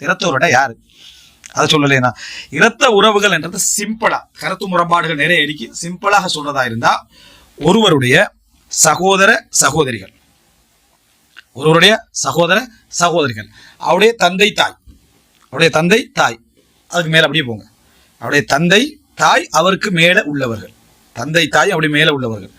இரத்த யாரு? அதை சொல்லலையா இரத்த உறவுகள் என்றது சிம்பிளா கருத்து முரண்பாடுகள் நிறைய இருக்கு. சிம்பிளாக சொல்றதா இருந்தா ஒருவருடைய சகோதர சகோதரிகள். ஒருவருடைய சகோதர சகோதரிகள். அவருடைய தந்தை தாய். அவருடைய தந்தை தாய். அதுக்கு மேல அப்படியே போங்க. அவருடைய தந்தை தாய் அவருக்கு மேல உள்ளவர்கள். தந்தை தாய் அப்படி மேல உள்ளவர்கள்.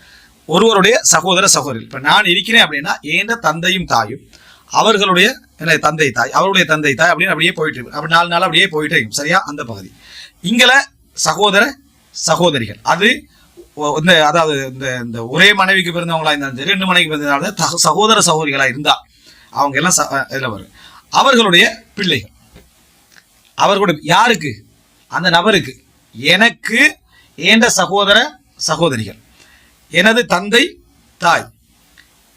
ஒருவருடைய சகோதர சகோதரிகள். இப்ப நான் இருக்கிறேன் அப்படின்னா ஏண்ட தந்தையும் தாயும்? அவர்களுடைய என்னுடைய தந்தை தாய் அவருடைய தந்தை தாய் அப்படின்னு அப்படியே போயிட்டு அப்படி நாலு நாள் அப்படியே போயிட்டே இருக்கும் சரியா? அந்த பகுதி. இங்கல சகோதர சகோதரிகள். அது இந்த அதாவது இந்த இந்த ஒரே மனைவிக்கு பிறந்தவங்களா இருந்தாலும் சரி ரெண்டு மனைவிக்கு பிறந்தவங்களா சகோதர சகோதரிகளாக இருந்தா அவங்க எல்லாம் ச- இதில் வரும். அவர்களுடைய பிள்ளைகள். அவர்களுடைய யாருக்கு? அந்த நபருக்கு. எனக்கு ஏண்ட சகோதர சகோதரிகள்? எனது தந்தை தாய்.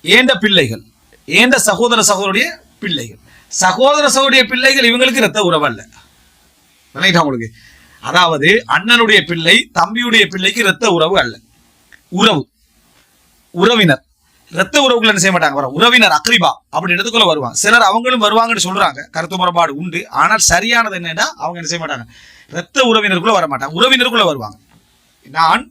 ஏண்ட பிள்ளைகள்? ஏண்ட சகோதர சகோதரிய பிள்ளைகள். சகோதர சகோடைய பிள்ளைகள் இவங்களுக்கு ரத்த உறவு அல்ல உங்களுக்கு? அதாவது அண்ணனுடைய பிள்ளை தம்பியுடைய பிள்ளைக்கு ரத்த உறவு அல்ல. உறவு. உறவினர். இரத்த உறவுகள் என்ன செய்ய மாட்டாங்க? வர உறவினர் அக்ரிபா அப்படின்றதுக்குள்ள வருவாங்க. சிலர் அவங்களும் வருவாங்கன்னு சொல்றாங்க. கருத்து முறைப்பாடு உண்டு. ஆனால் சரியானது என்னன்னா அவங்க என்ன செய்ய மாட்டாங்க? இரத்த உறவினருக்குள்ள வர மாட்டாங்க உறவினருக்குள்ள வருவாங்க. நான்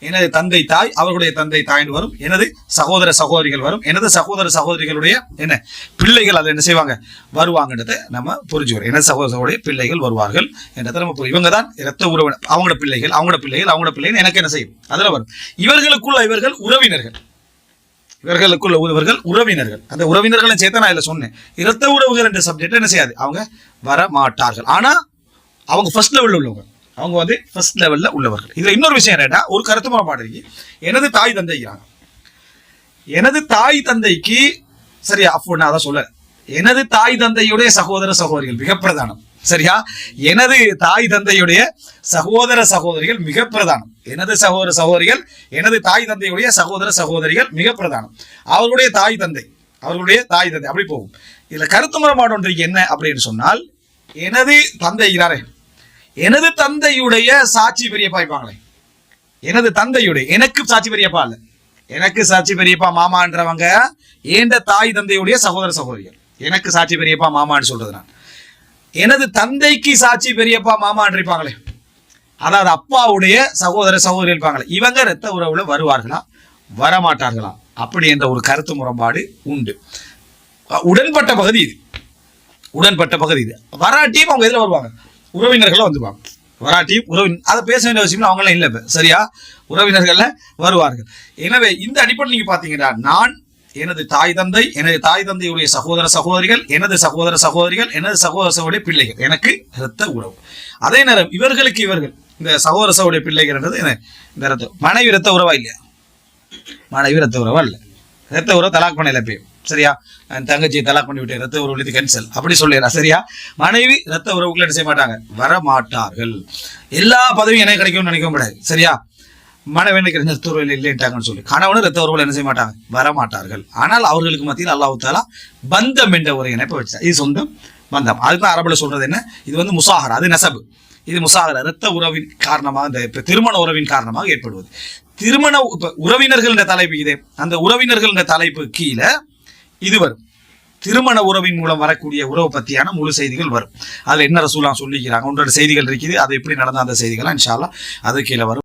எனது தந்தை தாய் அவர்களுடைய தந்தை தாய்னு வரும். எனது சகோதர சகோதரிகள் வரும். எனது சகோதர சகோதரிகளுடைய என்ன? பிள்ளைகள் அதில் என்ன செய்வாங்க? வருவாங்கன்றதை நம்ம புரிஞ்சுக்கிறோம் எனது சகோதர சகோதரிய பிள்ளைகள் வருவார்கள் என்றதை நம்ம இவங்க தான் இரத்த உறவினர். அவங்களோட பிள்ளைகள் அவங்களோட பிள்ளைகள் அவங்களோட பிள்ளைகள் எனக்கு என்ன செய்யும்? அதில் வரும். இவர்களுக்குள்ள இவர்கள் உறவினர்கள். இவர்களுக்குள்ள இவர்கள் உறவினர்கள். அந்த உறவினர்களை சேர்த்து நான் இதில் சொன்னேன். இரத்த உறவுகள் என்ற சப்ஜெக்ட் என்ன செய்யாது? அவங்க வர மாட்டார்கள் ஆனா அவங்க ஃபர்ஸ்ட் லெவலில் உள்ளவங்க. அவங்க வந்து ஃபர்ஸ்ட் லெவலில் உள்ளவர்கள். இதில் இன்னொரு விஷயம் என்னன்னா ஒரு கருத்து முறைப்பாடு எனது தாய் தந்தைக்கிறாங்க எனது தாய் தந்தைக்கு சரியா அப்போ நான் அதை சொல்ல எனது தாய் தந்தையுடைய சகோதர சகோதரிகள் மிக பிரதானம். சரியா? எனது தாய் தந்தையுடைய சகோதர சகோதரிகள் மிக பிரதானம். எனது சகோதர சகோதரிகள் எனது தாய் தந்தையுடைய சகோதர சகோதரிகள் மிக பிரதானம். அவர்களுடைய தாய் தந்தை அவர்களுடைய தாய் தந்தை அப்படி போகும். இதுல கருத்து முறைப்பாடு ஒன்று என்ன? அப்படின்னு சொன்னால் எனது தந்தை எனது தந்தையுடைய சாட்சி பெரியப்பா இருப்பாங்களே எனது தந்தையுடைய எனக்கு சாட்சி பெரியப்பா இல்ல. எனக்கு சாட்சி பெரியப்பா மாமான்றவங்க ஏண்ட தாய் தந்தையுடைய சகோதர சகோதரிகள். எனக்கு சாட்சி பெரியப்பா மாமான்னு சொல்றது நான். எனது தந்தைக்கு சாட்சி பெரியப்பா மாமான்னு இருப்பாங்களே. அதாவது அப்பாவுடைய சகோதர சகோதரி இருப்பாங்களே. இவங்க ரத்த உறவுல வருவார்களா? வரமாட்டார்களா? அப்படி என்ற ஒரு கருத்து முரண்பாடு உண்டு. உடன்பட்ட பகுதி இது. உடன்பட்ட பகுதி இது. வராட்டியும் அவங்க எதில் வருவாங்க? உறவினர்களும் வந்துருவாங்க வராட்டி உறவின் அதை பேச வேண்டிய அவசியம் அவங்களாம் இல்லை இப்போ. சரியா? உறவினர்கள்ல வருவார்கள். எனவே இந்த அடிப்படையில் நீங்க பாத்தீங்கன்னா நான் எனது தாய் தந்தை எனது தாய் தந்தையுடைய சகோதர சகோதரிகள் எனது சகோதர சகோதரிகள் எனது சகோதர சகோதரிய பிள்ளைகள். எனக்கு இரத்த உறவு. அதே நேரம் இவர்களுக்கு இவர்கள் இந்த சகோதர சகோதரிய பிள்ளைகள் என்றது என்ன? இந்த இரத்த மனைவி இரத்த உறவா இல்லையா? மனைவி ரத்த உறவா இல்லை. ரத்த உறவு தலாக் பண்ணல எப்பயும். சரியா? என் தங்கச்சியை தலாக் பண்ணி விட்டேன் ரத்த உறவு கேன்சல் அப்படி சொல்லிடுறா சரியா? மனைவி ரத்த உறவுக்குள்ள என்ன செய்ய மாட்டாங்க? வர மாட்டார்கள் எல்லா பதவியும் எனக்கு கிடைக்கும்னு நினைக்க முடியாது சரியா? மனைவனுக்கு ரத்த உறவு இல்லைன்ட்டாங்கன்னு சொல்லி. கணவனும் ரத்த உறவுகள் என்ன செய்ய மாட்டாங்க? வர மாட்டார்கள் ஆனால் அவர்களுக்கு மத்தியில் அல்லாவுத்தாலா தாலா பந்தம் என்ற ஒரு இணைப்பை வச்சா இது சொந்தம் பந்தம். அதுதான் அரபுல சொல்றது என்ன? இது வந்து முசாகரா அது நசபு இது முசாகர இரத்த உறவின் காரணமாக இந்த திருமண உறவின் காரணமாக ஏற்படுவது. திருமண உறவினர்கள் என்ற தலைப்பு இதே. அந்த உறவினர்கள் என்ற தலைப்பு கீழே இது வரும். திருமண உறவின் மூலம் வரக்கூடிய உறவு பற்றியான முழு செய்திகள் வரும். அதுல என்ன ரசூலாம் சொல்லிக்கிறாங்க? உங்களோட செய்திகள் இருக்குது. அது எப்படி நடந்த அந்த செய்திகள்லாம் இன்ஷா அது கீழே வரும்.